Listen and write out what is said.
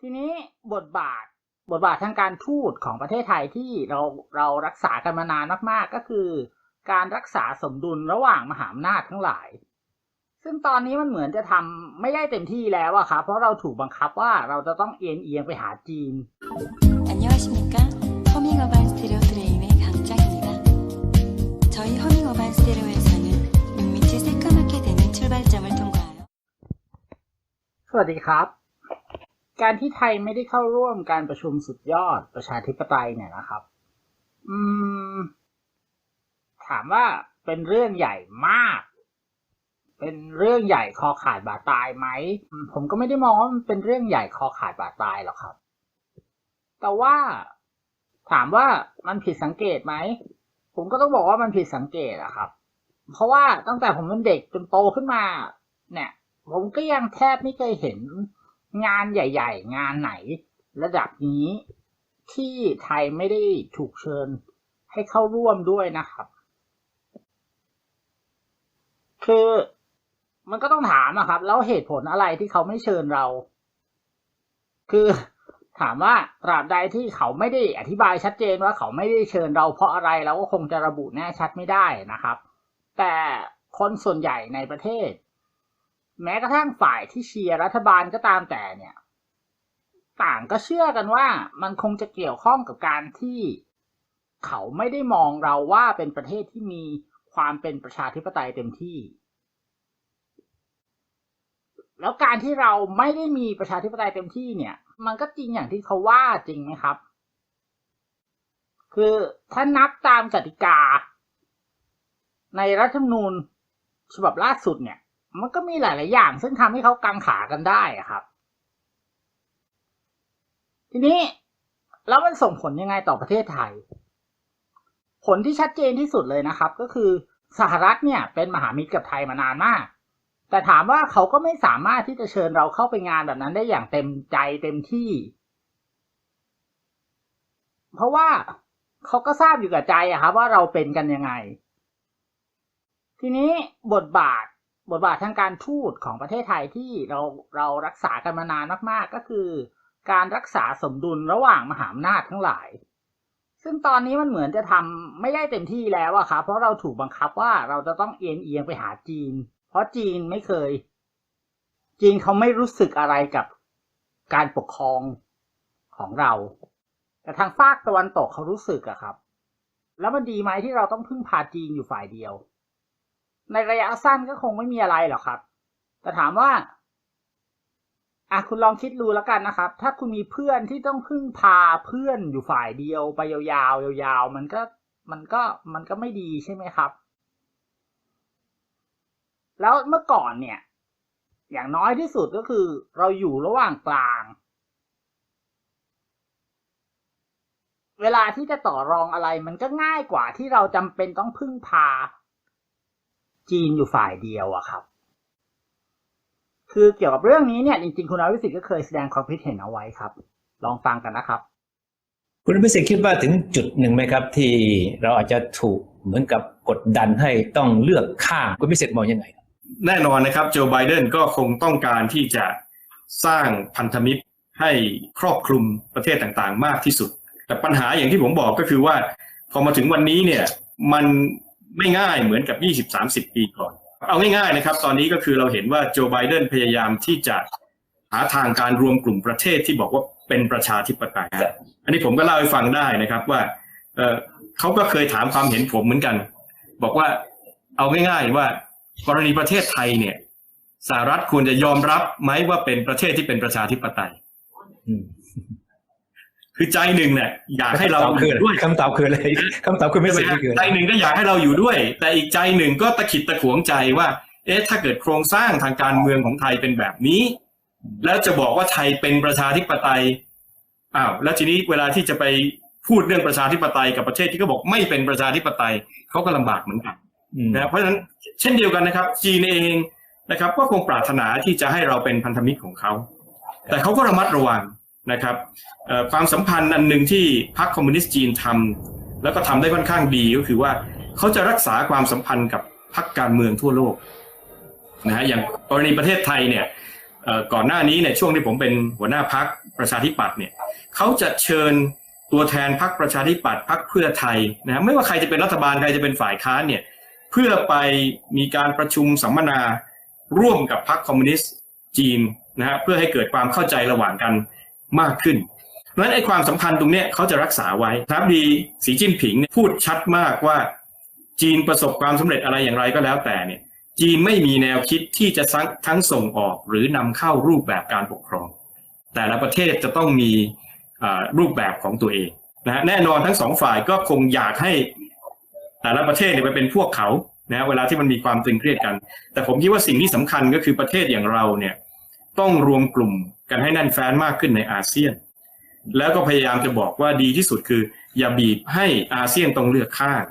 ทีนี้บทบาท บทบาททางการทูตของประเทศไทยที่เราเรารักษากันมานานมากๆ ก็คือ การรักษาสมดุลระหว่างมหาอำนาจทั้งหลาย ซึ่งตอนนี้มันเหมือนจะทำไม่ได้เต็มที่แล้วอะครับเพราะเราถูกบังคับว่าเราจะต้องเอียงเอียงไปหาจีน 안녕하십니까 허밍어반 스테레오 드레임의 강짱입니다 저희 허밍어반 스테레오에서는 눈밑이 새까맣게 되는 출발점을 통과하여 สวัสดีครับ การที่ไทยไม่ได้เข้าร่วมการประชุมสุดยอดประชาธิปไตยเนี่ยนะครับ อืม ถามว่าเป็นเรื่องใหญ่มาก เป็นเรื่องใหญ่คอขาดบาดตายไหม ผมก็ไม่ได้มองว่ามันเป็นเรื่องใหญ่คอขาดบาดตายหรอกครับ แต่ว่าถามว่ามันผิดสังเกตไหม ผมก็ต้องบอกว่ามันผิดสังเกตอะครับ เพราะว่าตั้งแต่ผมเป็นเด็กจนโตขึ้นมา เนี่ย ผมก็ยังแทบไม่เคยเห็น งานใหญ่ ๆ งานไหน ระดับนี้ที่ไทยไม่ได้ถูกเชิญให้เข้าร่วมด้วยนะครับ คือมันก็ต้องถามอะครับ แล้วเหตุผลอะไรที่เขาไม่เชิญเรา คือถามว่าตราบใดที่เขาไม่ได้อธิบายชัดเจนว่าเขาไม่ได้เชิญเราเพราะอะไรเราก็คงจะระบุแน่ชัดไม่ได้นะครับ แต่คนส่วนใหญ่ในประเทศ แม้กระทั่งฝ่ายที่เชียร์รัฐบาลก็ตามแต่เนี่ย ต่างก็เชื่อกันว่ามันคงจะเกี่ยวข้องกับการที่เขาไม่ได้มองเราว่าเป็นประเทศที่มีความเป็นประชาธิปไตยเต็มที่ แล้วการที่เราไม่ได้มีประชาธิปไตยเต็มที่เนี่ย มันก็จริงอย่างที่เขาว่าจริงไหมครับ คือถ้านับตามกติกา ในรัฐธรรมนูญฉบับล่าสุดเนี่ย มันก็มีหลาย ๆ อย่าง ซึ่งทำให้เขากังขากันได้ครับ ทีนี้แล้วมันส่งผลยังไงต่อประเทศไทย ผลที่ชัดเจนที่สุดเลยนะครับ ก็คือสหรัฐเนี่ยเป็นมหามิตรกับไทยมานานมาก แต่ถามว่าเขาก็ไม่สามารถที่จะเชิญเราเข้าไปงานแบบนั้นได้อย่างเต็มใจเต็มที่ เพราะว่าเขาก็ทราบอยู่กับใจอะครับว่าเราเป็นกันยังไง ทีนี้บทบาท บทบาททางการทูตของประเทศไทยที่เราเรารักษากันมานานมาก ๆ ก็คือ การรักษาสมดุลระหว่างมหาอำนาจทั้งหลาย ซึ่งตอนนี้มันเหมือนจะทำไม่ได้เต็มที่แล้วอะครับเพราะเราถูกบังคับว่าเราจะต้องเอียงเอียงไปหาจีน เพราะจีนไม่เคย จีนเขาไม่รู้สึกอะไรกับการปกครองของเรา แต่ทางฝากตะวันตกเขารู้สึกอะครับ แล้วมันดีไหมที่เราต้องพึ่งพาจีนอยู่ฝ่ายเดียว ในระยะสั้นก็คงไม่มีอะไรหรอกครับ แต่ถามว่าอะคุณลองคิดดูแล้วกันนะครับ ถ้าคุณมีเพื่อนที่ต้องพึ่งพาเพื่อนอยู่ฝ่ายเดียวไปยาวๆยาวๆมันก็มันก็มันก็ไม่ดีใช่ไหมครับ แล้วเมื่อก่อนเนี่ย อย่างน้อยที่สุดก็คือ เราอยู่ระหว่างกลาง เวลาที่จะต่อรองอะไรมันก็ง่ายกว่าที่เราจำเป็นต้องพึ่งพา จีนอยู่ฝ่ายเดียวอะครับ คือเกี่ยวกับเรื่องนี้เนี่ยจริงๆคุณอภิสิทธิ์ก็เคยแสดงความคิดเห็นเอาไว้ครับ ลองฟังกันนะครับ คุณพิสิทธิ์คิดว่าถึงจุดหนึ่งไหมครับ ที่เราอาจจะถูกเหมือนกับกดดันให้ต้องเลือกข้างคุณพิสิทธิ์มองยังไงครับแน่นอนนะครับโจไบเดนก็คงต้องการที่จะสร้างพันธมิตรให้ครอบคลุมประเทศต่างๆ มากที่สุด แต่ปัญหาอย่างที่ผมบอกก็คือว่า พอมาถึงวันนี้เนี่ยมัน ไม่ง่ายเหมือนกับ 20-30 ปีก่อน เอาง่ายๆนะครับ ตอนนี้ก็คือเราเห็นว่าโจไบเดนพยายามที่จะหาทางการรวมกลุ่มประเทศที่บอกว่าเป็นประชาธิปไตยอันนี้ผมก็เล่าให้ฟังได้นะครับว่าเเขาก็เคยถามความเห็นผมเหมือนกัน บอกว่าเอาง่ายๆว่ากรณีประเทศไทยเนี่ยสหรัฐควรจะยอมรับไหมว่าเป็นประเทศที่เป็นประชาธิปไตย คือใจหนึ่งเนี่ยอยากให้เราคำตอบอคือยู่ด้วยคำตอบคืออะไรคำตอบคุณพิสิทธิ์นี่คืออะไรใจหนึ่งก็อยากให้เราอยู่ด้วย แต่อีกใจหนึ่งก็ตะขิดตะขวงใจว่า เอ๊ะถ้าเกิดโครงสร้างทางการเมืองของไทยเป็นแบบนี้ แล้วจะบอกว่าไทยเป็นประชาธิปไตยอ้าวแล้วทีนี้เวลาที่จะไปพูดเรื่องประชาธิปไตยกับประเทศที่เขาบอกไม่เป็นประชาธิปไตยเขาก็ลำบากเหมือนกันอืมนะเพราะฉะนั้นเช่นเดียวกันนะครับ จีนเองนะครับ ก็คงปรารถนาที่จะให้เราเป็นพันธมิตรของเขาแต่เขาก็ระมัดระวัง นะครับความสัมพันธ์อันหนึ่งที่พรรคคอมมิวนิสต์จีนทำแล้วก็ทำได้ค่อนข้างดีก็คือว่าเขาจะรักษาความสัมพันธ์กับพรรคการเมืองทั่วโลกนะฮะอย่างกรณีประเทศไทยเนี่ยก่อนหน้านี้เนี่ยช่วงที่ผมเป็นหัวหน้าพักประชาธิปัตย์เนี่ยเขาจะเชิญตัวแทนพักประชาธิปัตย์พักเพื่อไทยนะฮะไม่ว่าใครจะเป็นรัฐบาลใครจะเป็นฝ่ายค้านเนี่ยเพื่อไปมีการประชุมสัมมนาร่วมกับพรรคคอมมิวนิสต์จีนนะฮะเพื่อให้เกิดความเข้าใจระหว่างกัน มากขึ้นเพราะฉะนั้นไอ้ความสัมพันธ์ตรงเนี้ยเขาจะรักษาไว้ครับดีสีจิ้นผิงเนี่ยพูดชัดมากว่า จีนประสบความสำเร็จอะไรอย่างไรก็แล้วแต่เนี่ยจีนไม่มีแนวคิดที่จะทั้งส่งออกหรือนำเข้ารูปแบบการปกครอง แต่ละประเทศจะต้องมีรูปแบบของตัวเองนะฮะแน่นอนทั้งสองฝ่ายก็คงอยากให้แต่ละประเทศเนี่ยไปเป็นพวกเขานะเวลาที่มันมีความตึงเครียดกัน แต่ผมคิดว่าสิ่งที่สำคัญก็คือประเทศอย่างเราเนี่ย ต้องรวมกลุ่มกันให้แน่นแฟ้นมากขึ้นในอาเซียน แล้วก็พยายามจะบอกว่าดีที่สุดคือ อย่าบีบให้อาเซียนต้องเลือกข้าง